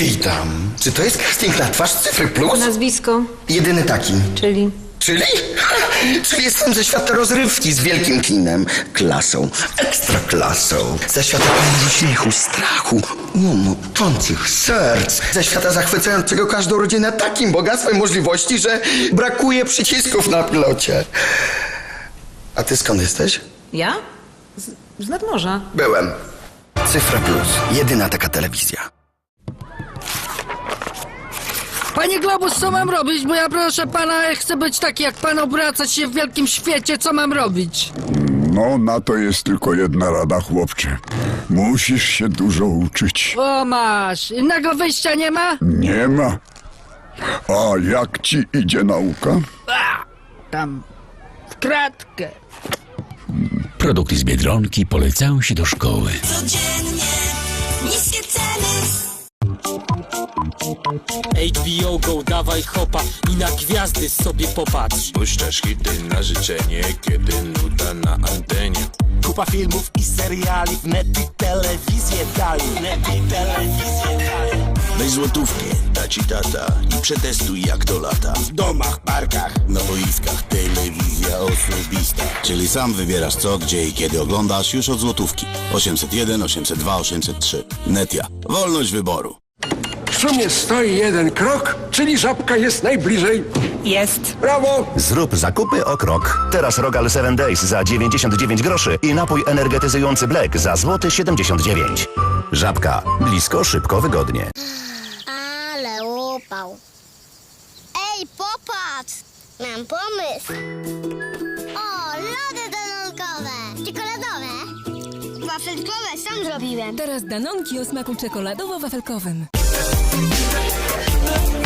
Witam. Czy to jest casting na twarz Cyfry Plus? Nazwisko, Jedyny taki. czyli... Czyli? Czyli jestem ze świata rozrywki z wielkim kinem, klasą, ekstra klasą. Ze świata pełnego śmiechu, strachu, łomoczących serc. Ze świata zachwycającego każdą rodzinę takim bogactwem możliwości, że brakuje przycisków na pilocie. A ty skąd jesteś? Ja? Z, z nadmorza. Byłem. Cyfra Plus, jedyna taka telewizja. Panie Globus, co mam robić? Bo ja proszę pana, chcę być taki jak pan, obracać się w wielkim świecie, co mam robić? No, na to jest tylko jedna rada, chłopcze. Musisz się dużo uczyć. O masz, innego wyjścia nie ma? Nie ma. A jak ci idzie nauka? A, tam, w kratkę. Produkty z Biedronki polecają się do szkoły. Codziennie niskie ceny. HBO Go, dawaj hopa i na gwiazdy sobie popatrz Puszczasz hity na życzenie, kiedy nuda na antenie. Kupa filmów i seriali w net i telewizję dają. Net i telewizję dają. Weź złotówkę, da ci tata i przetestuj jak to lata. W domach, parkach. Na boiskach telewizja osobista. Czyli sam wybierasz co, gdzie i kiedy oglądasz już od złotówki. 801, 802, 803. Netia. Wolność wyboru. W sumie stoi jeden krok, czyli żabka jest najbliżej. Jest. Brawo! Zrób zakupy o krok. Teraz Rogal 7 Days za 99 groszy i napój energetyzujący Black za złoty 79. Żabka. Blisko, szybko, wygodnie. Ale upał. Ej, popatrz! Mam pomysł. O, lody danonkowe. Czekoladowe. Wafelkowe sam zrobiłem. Teraz danonki o smaku czekoladowo-wafelkowym. Love me.